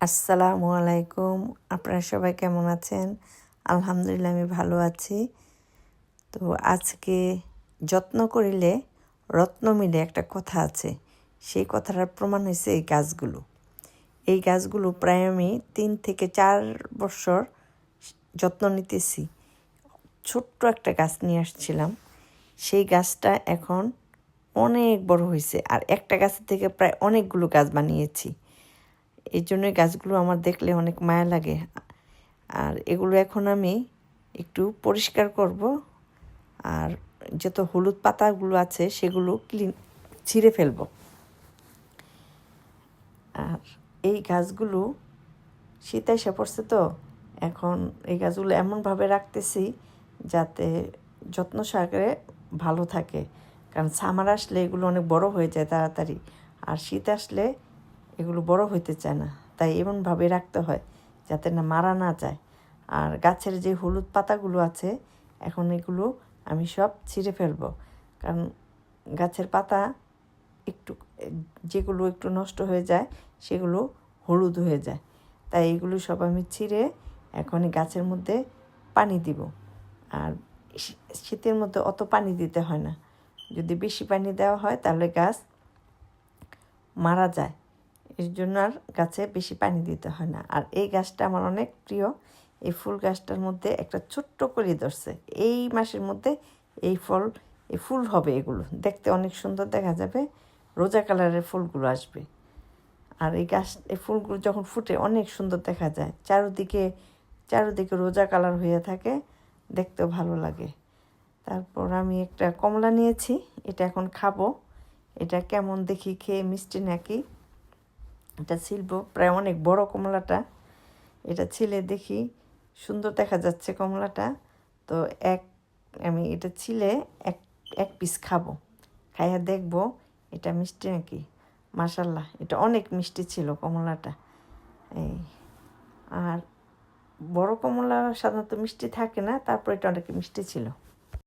আসসালামু আলাইকুম। আপনারা সবাই কেমন আছেন? আলহামদুলিল্লাহ, আমি ভালো আছি। তো আজকে যত্ন করিলে রত্ন মিলে একটা কথা আছে। সেই কথাটার প্রমাণ হয়েছে এই গাছগুলো। এই গাছগুলো প্রায় আমি তিন থেকে চার বছর যত্ন নিতেছি। ছোট্ট একটা গাছ নিয়ে আসছিলাম। সেই গাছটা এখন অনেক বড় হয়েছে আর একটা গাছের থেকে প্রায় অনেকগুলো গাছ বানিয়েছি। এই জন্যই গাছগুলো আমার দেখলে অনেক মায়া লাগে। আর এগুলো এখন আমি একটু পরিষ্কার করব। আর যত হলুদ পাতাগুলো আছে সেগুলো ক্লিন ছিঁড়ে ফেলব। আর এই গাছগুলো শীত এসে পড়ছে তো, এখন এই গাছগুলো এমনভাবে রাখতেছি যাতে যত্ন সহকারে ভালো থাকে। কারণ সামার আসলে এগুলো অনেক বড় হয়ে যায় তাড়াতাড়ি। আর শীত আসলে এগুলো বড় হইতে চায় না। তাই এমনভাবে রাখতে হয় যাতে না মারা না যায়। আর গাছের যে হলুদ পাতাগুলো আছে, এখন এগুলো আমি সব ছিঁড়ে ফেলব। কারণ গাছের পাতা একটু, যেগুলো একটু নষ্ট হয়ে যায়, সেগুলো হলুদ হয়ে যায়। তাই এগুলো সব আমি ছিঁড়ে এখন গাছের মধ্যে পানি দিব। আর শীতের মধ্যে অত পানি দিতে হয় না। যদি বেশি পানি দেওয়া হয়, তাহলে গাছ মারা যায়। এর জন্য আর গাছে বেশি পানি দিতে হয় না। আর এই গাছটা আমার অনেক প্রিয়। এই ফুল গাছটার মধ্যে একটা ছোট্ট কলি ধরছে। এই মাসের মধ্যে এই ফল, এই ফুল হবে এগুলো। দেখতে অনেক সুন্দর দেখা যাবে। রোজা কালারের ফুলগুলো আসবে। আর এই গাছ, এই ফুলগুলো যখন ফুটে অনেক সুন্দর দেখা যায়। চারোদিকে চারোদিকে রোজা কালার হয়ে থাকে। দেখতেও ভালো লাগে। তারপর আমি একটা কমলা নিয়েছি। এটা এখন খাব। এটা কেমন দেখি খেয়ে মিষ্টি নাকি? এটা ছিলব, প্রায় অনেক বড় কমলাটা। এটা ছিলে দেখি সুন্দর দেখা যাচ্ছে কমলাটা। তো এক, আমি এটা ছিলে এক এক পিস খাব। খাইয়া দেখব এটা মিষ্টি নাকি। মাসাল্লাহ এটা অনেক মিষ্টি ছিল কমলাটা। এই, আর বড় কমলা সাধারণত মিষ্টি থাকে না, তারপর এটা অনেক মিষ্টি ছিল।